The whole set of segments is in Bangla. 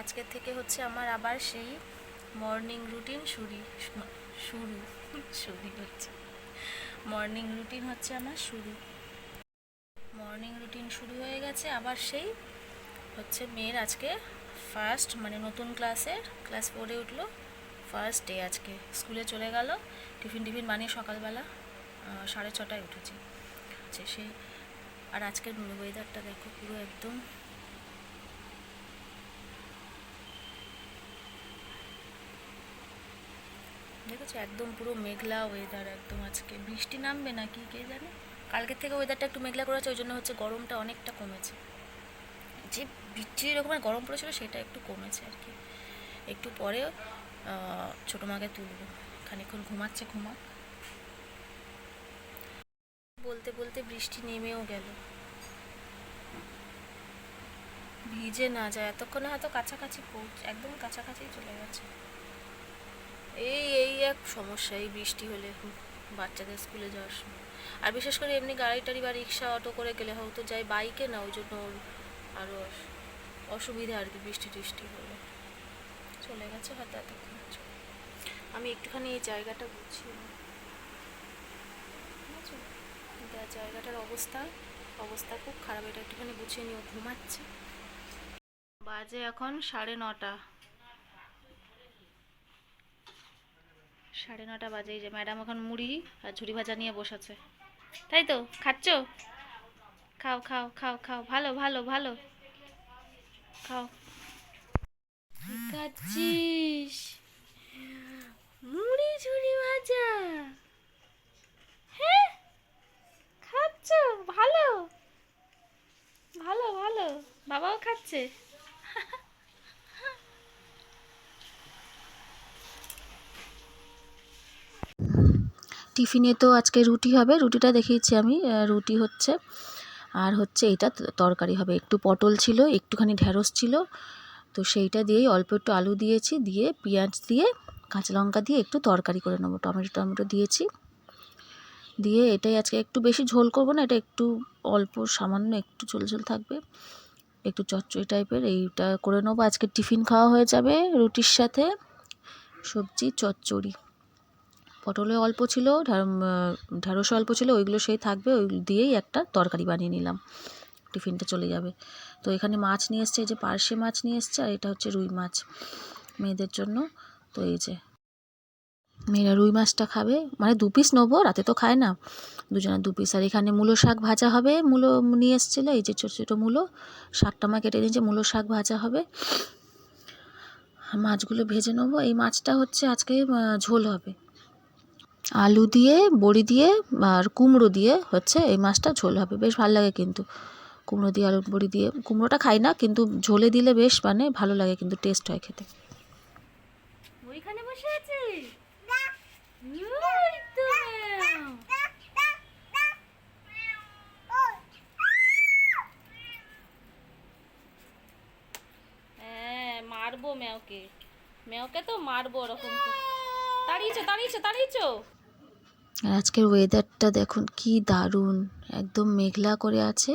আজকের থেকে হচ্ছে আমার আবার সেই মর্নিং রুটিন শুরু শুরু শুরু হচ্ছে। মর্নিং রুটিন হচ্ছে আমার শুরু। মর্নিং রুটিন শুরু হয়ে গেছে, আবার সেই হচ্ছে মেয়ের আজকে ফার্স্ট মানে নতুন ক্লাসের ক্লাস ফোরে উঠল ফার্স্ট ডে আজকে। স্কুলে চলে গেল, টিফিন টিফিন বানিয়ে সকালবেলা সাড়ে ছটায় উঠেছি। সেই, আর আজকের ওয়েদারটা দেখো পুরো একদম দেখেছ একদম পুরো মেঘলা ওয়েদার একদম আজকে বৃষ্টি নামবে নাকি কে জানে? কালকের থেকে ওয়েদারটা একটু মেঘলা করেছে, ওই জন্য হচ্ছে গরমটা অনেকটা কমেছে। যে বৃষ্টি রকমের গরম পড়েছিল, সেটা একটু কমেছে আর কি। একটু পরে ছোটো মাকে তুলবো। খানিক্ষণ ঘুমাচ্ছে ঘুমা বলতে বলতে বৃষ্টি নেমেও গেল। ভিজে না যায়, এতক্ষণে হয়তো কাছাকাছি পৌঁছ, একদম কাছাকাছি চলে গেছে। এই এই এক সমস্যা, এই বৃষ্টি হলে বাচ্চাদের স্কুলে যাওয়ার সময় আর বিশেষ করে এমনি গাড়ি টাড়ি বা রিক্সা, অটো করে গেলে হয়তো যাই বাইকে না, ওই জন্য ওর আরও অসুবিধা আর কি বৃষ্টি টিষ্টি হলে চলে গেছে হয়তো এতক্ষণ আমি একটুখানি এই জায়গাটা। বুঝেছ? জায়গাটার অবস্থা অবস্থা খুব খারাপ, এটা একটুখানি গুছিয়ে নিও, ঘুমাচ্ছে বাজে এখন সাড়ে নটা সাড়ে নটা বাজে যে ম্যাডাম এখন মুড়ি আর ঝুড়ি ভাজা নিয়ে বসেছে। তাই তো? খাচ্ছ? খাও খাও খাও খাও। ভালো ভালো ভালো। খাও। খাচ্ছিস মুড়ি, ঝুড়ি ভাজা। হ্যাঁ খাচ্ছ? ভালো। ভালো ভালো। বাবাও খাচ্ছে। টিফিনে তো আজকে রুটি হবে, রুটিটা দেখিয়েছি আমি রুটি হচ্ছে, আর হচ্ছে এটা তরকারি হবে। একটু পটল ছিল, একটুখানি ঢ্যাঁড়স ছিল, তো সেইটা দিয়েই অল্প একটু আলু দিয়েছি, দিয়ে পেঁয়াজ দিয়ে কাঁচা লঙ্কা দিয়ে একটু তরকারি করে নেব। টমেটো টমেটো দিয়েছি। দিয়ে এটাই আজকে একটু বেশি ঝোল করব না, এটা একটু অল্প, সামান্য একটু ঝোল ঝোল থাকবে। একটু চচ্চড়ি টাইপের এইটা করে নেব। আজকে টিফিন খাওয়া হয়ে যাবে রুটির সাথে। সবজি, চচ্চড়ি। পটলে অল্প ছিল ঢ্যাঁড়স অল্প ছিল, ওইগুলো সেই থাকবে, ওই দিয়েই একটা তরকারি বানিয়ে নিলাম। টিফিনটা চলে যাবে। তো এখানে মাছ নিয়ে এসছে, এই যে পার্শে মাছ নিয়ে এসছে, আর এটা হচ্ছে রুই মাছ মেয়েদের জন্য। তো এই যে মেয়েরা রুই মাছটা খাবে। মানে দু পিস নেব, রাতে তো খায় না। দুজনে দু পিস আর এখানে মূলো শাক ভাজা হবে, মূলো নিয়ে এসেছিল, এই যে ছোটো ছোটো মূলো। শাকটা মা কেটে নিয়েছে, মূলো শাক ভাজা হবে। মাছগুলো ভেজে নেব। এই মাছটা হচ্ছে আজকে ঝোল হবে। আলু দিয়ে, বড়ি দিয়ে আর কুমড়ো দিয়ে হচ্ছে এই মাছটা ঝোল হবে। বেশ ভালো লাগে কিন্তু কুমড়ো দিয়ে আলু, বড়ি দিয়ে। কুমড়োটা খাই না কিন্তু ঝোলে দিলে বেশ মানে ভালো লাগে কিন্তু টেস্ট হয় খেতে। হ্যাঁ মারবো ম্যাওকে। ম্যাওকে তো মারবো ওরকম। তাড়িয়েছো তাড়িয়েছো তাড়িয়েছো আর আজকের ওয়েদারটা দেখুন, কি দারুণ। একদম মেঘলা করে আছে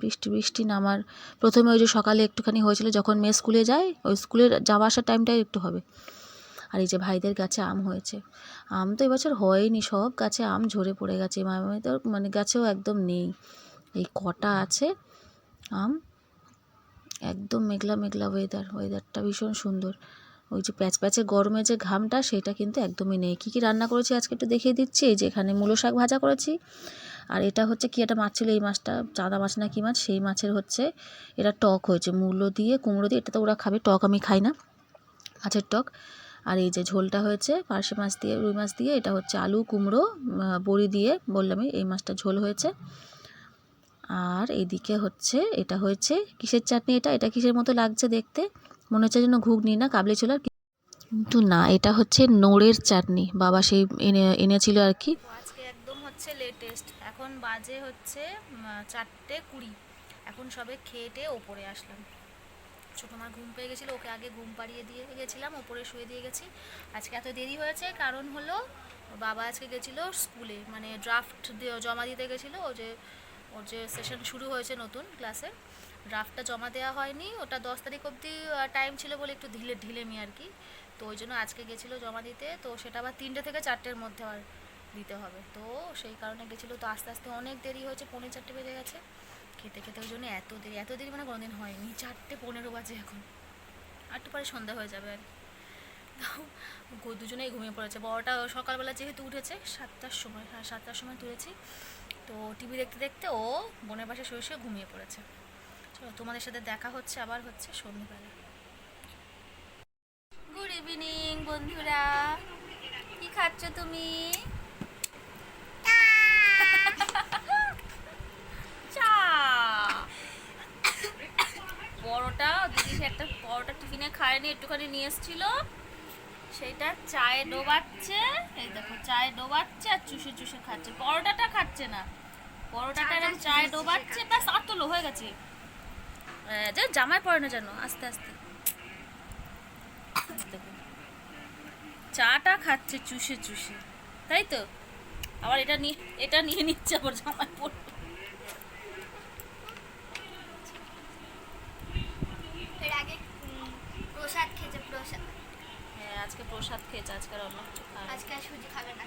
বৃষ্টি বৃষ্টি নামার। প্রথমে ওই যে সকালে একটুখানি হয়েছিল, যখন মেয়ে স্কুলে যায়, ওই স্কুলের যাওয়া আসার টাইমটাই একটু হবে। আর এই যে ভাইদের গাছে আম হয়েছে। আম তো এবছর হয়নি, সব গাছে আম ঝরে পড়ে গেছে তো মানে গাছেও একদম নেই। এই কটা আছে আম, একদম মেঘলা মেঘলা ওয়েদার ওয়েদারটা ভীষণ সুন্দর। ওই যে প্যাচ প্যাচে গরমে যে ঘামটা, সেটা কিন্তু একদমই নেই। কী কী রান্না করেছি আজকে একটু দেখিয়ে দিচ্ছি। এই যে এখানে মূলো শাক ভাজা করেছি। আর এটা হচ্ছে কি একটা মাছ ছিল, এই মাছটা চাঁদা মাছ না কি মাছ? সেই মাছের হচ্ছে এটা টক হয়েছে। মূলো দিয়ে, কুমড়ো দিয়ে, এটা তো ওরা খাবে, টক আমি খাই না, মাছের টক। আর এই যে ঝোলটা হয়েছে, পার্শে মাছ দিয়ে, রুই মাছ দিয়ে, এটা হচ্ছে আলু, কুমড়ো বড়ি দিয়ে বললামই এই মাছটা ঝোল হয়েছে। আর এইদিকে হচ্ছে, এটা হয়েছে কিসের চাটনি এটা? এটা কিসের মতো লাগছে দেখতে? মনে হচ্ছে যেন ঘুগনি না, কাবলি ছোলার কিন্তু না, এটা হচ্ছে নোড়ের চাটনি। বাবা সেই এনে, এনেছিল আর কি। আজকে একদম হচ্ছে লেটেস্ট এখন বাজে হচ্ছে চারটে কুড়ি। এখন সবে খেয়ে টেয়ে ওপরে আসলাম। ছোটো মার ঘুম পেয়ে গেছিল, ওকে আগে ঘুম পাড়িয়ে দিয়ে গেছিলাম, ওপরে শুয়ে দিয়ে গেছি। আজকে এত দেরি হয়েছে, কারণ হলো বাবা আজকে গেছিল স্কুলে মানে ড্রাফট জমা দিতে গেছিল ও যে ওর যে সেশন শুরু হয়েছে নতুন ক্লাসে ড্রাফটটা জমা দেওয়া হয়নি, ওটা দশ তারিখ অবধি টাইম ছিল বলে একটু ঢিলে, ঢিলেমি আর কি। তো ওই জন্য আজকে গেছিল জমা দিতে, তো সেটা আবার তিনটে থেকে চারটের মধ্যে আর দিতে হবে। তো সেই কারণে গেছিল, তো আস্তে আস্তে অনেক দেরি হয়েছে, পৌনে চারটে বেজে গেছে। খেতে খেতে ওই জন্য এত দেরি এত দেরি মানে কোনোদিন হয়নি, চারটে পনেরো বাজে এখন। আর একটু পরে সন্ধ্যা হয়ে যাবে আর দুজনেই ঘুমিয়ে পড়েছে। বড়টা সকালবেলা যেহেতু উঠেছে, সাতটার সময় হ্যাঁ সাতটার সময় তুলেছি। তো টিভি দেখতে দেখতে ও বোনের পাশে শুয়ে শুয়ে ঘুমিয়ে পড়েছে। চলো, তোমাদের সাথে দেখা হচ্ছে, আবার হচ্ছে সন্ধ্যেবেলা। গুড ইভিনিং বন্ধুরা। কি খাচ্ছ তুমি? পরোটা, দিদি একটা পরোটা টিফিনে খায়নি, একটুখানি নিয়ে এসেছিল। সেইটা চায়ে ডোবাচ্ছে এই দেখো চায়ে ডোবাচ্ছে আর চুষে চুষে খাচ্ছে। পরোটাটা খাচ্ছে না। পরোটাটা এরকম চায়ে ডোবাচ্ছে ব্যাস আর তো হয়ে গেছে। যে জামায় পড়ে না যেন আস্তে আস্তে। চাটা খাচ্ছে চুষে চুষে। তাই তো? আবার এটা নিয়ে এটা নিয়ে নিচ্ছে আবার জামায় পড়ে এর আগে উম, প্রসাদ খেয়েছে প্রসাদ হ্যাঁ আজকে প্রসাদ খেয়েছে আজকে আর অন্য কিছু খায়নি। আজকে আর সুজি খাবে না।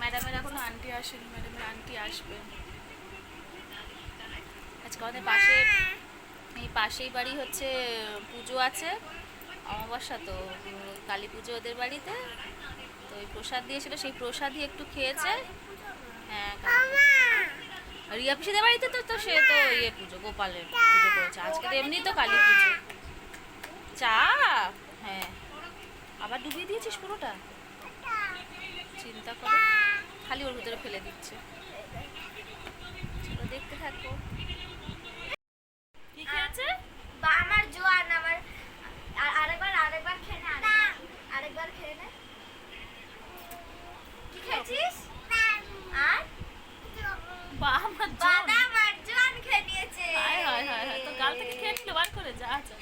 ম্যাডামের এখনও আন্টি আসেনি ম্যাডামের আন্টি আসবে। আজকে আমাদের পাশে এই পাশেই বাড়ি হচ্ছে পুজো আছে অমাবস্যা তো কালী পুজো ওদের বাড়িতে। তো ওই প্রসাদ দিয়েছিল সেই প্রসাদই একটু খেয়েছে। হ্যাঁ রিয়া পিসিদের বাড়িতে তো তো সে তো ইয়ে পুজো, গোপালের পুজো করেছে। আজকে তো এমনি তো কালী পুজো। চা? হ্যাঁ। আবার ডুবিয়ে দিয়েছিস পুরোটা? চিন্তা করো। খালি ওর ভিতরে ফেলে দিচ্ছে। চলো দেখতে থাকো। কি খেয়েছে? বা আমার জোয়ান, আমার আর- আরেকবার আরেকবার খেয়ে নে আরেকবার। আরেকবার খেয়ে নে কি খেয়েছিস আর বা আমার জন বাদাম আর জোয়ান খেয়ে নিয়েছে হায় হায় হায় হায় তো গাল থেকে খেয়ে নিল বার করে যা যা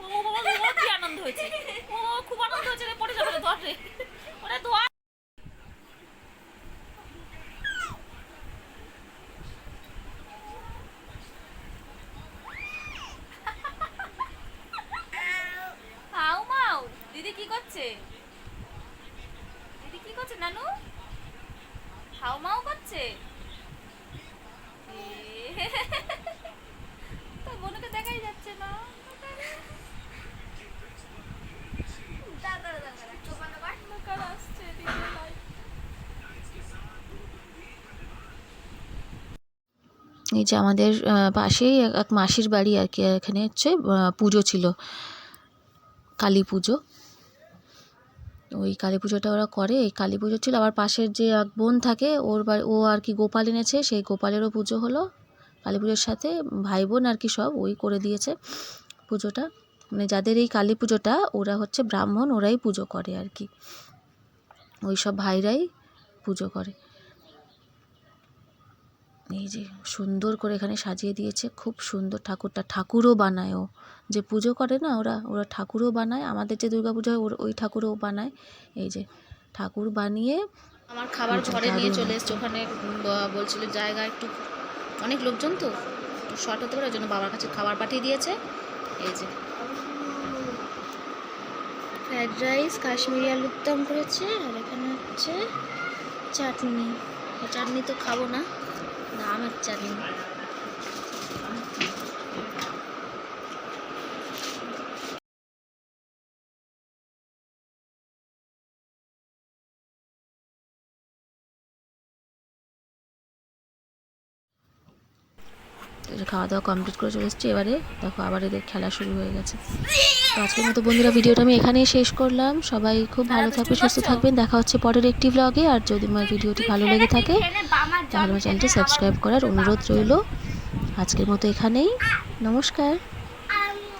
ও বাবা ও কি আনন্দ হয়েছে ও খুব আনন্দ হয়েছে রে পড়ে যাবে রে, ধর। রে ওরে ধোয়া দিদি কি করছে? দিদি কি করছে নানু? মাউ করছে? এই যে আমাদের পাশেই এক মাসির বাড়ি আর কি, এখানে হচ্ছে পুজো ছিল। কালী পুজো। ওই কালী পুজোটা ওরা করে। এই কালী পুজো ছিল, আবার পাশের যে এক বোন থাকে, ওর ও আর কি গোপাল এনেছে, সেই গোপালেরও পুজো হলো। কালী পুজোর সাথে ভাই বোন আর কি সব, ওই করে দিয়েছে পুজোটা। মানে যাদের এই কালী পুজোটা, ওরা হচ্ছে ব্রাহ্মণ, ওরাই পুজো করে আর কি। ওই সব ভাইরাই পুজো করে। এই যে সুন্দর করে এখানে সাজিয়ে দিয়েছে খুব সুন্দর ঠাকুরটা ঠাকুরও বানায় ও। যে পুজো করে না ওরা ওরা ঠাকুরও বানায় আমাদের যে দুর্গা পুজো হয় ওর- ওই ঠাকুরও বানায়। এই যে ঠাকুর বানিয়ে আমার খাবার ঘরে নিয়ে চলে এসছে ওখানে বলছিল জায়গা একটু অনেক লোকজন তো শর্ট হতে পারে ওই জন্য বাবার কাছে খাবার পাঠিয়ে দিয়েছে। এই যে। ফ্রাইড রাইস কাশ্মীরি আলুর দম করেছে আর এখানে হচ্ছে চাটনি। চাটনি তো খাব না। না খাওয়া দাওয়া কমপ্লিট করে চলে এসেছি। এবারে দেখো আবার এদের খেলা শুরু হয়ে গেছে। তো আজকের মতো বন্ধুরা ভিডিওটা আমি এখানেই শেষ করলাম। সবাই খুব ভালো থাকবে সুস্থ থাকবেন। দেখা হচ্ছে পরের একটি ব্লগে আর যদি আমার ভিডিওটি ভালো লেগে থাকে তাহলে আমার চ্যানেলটি সাবস্ক্রাইব করার অনুরোধ রইল। আজকের মতো এখানেই। নমস্কার।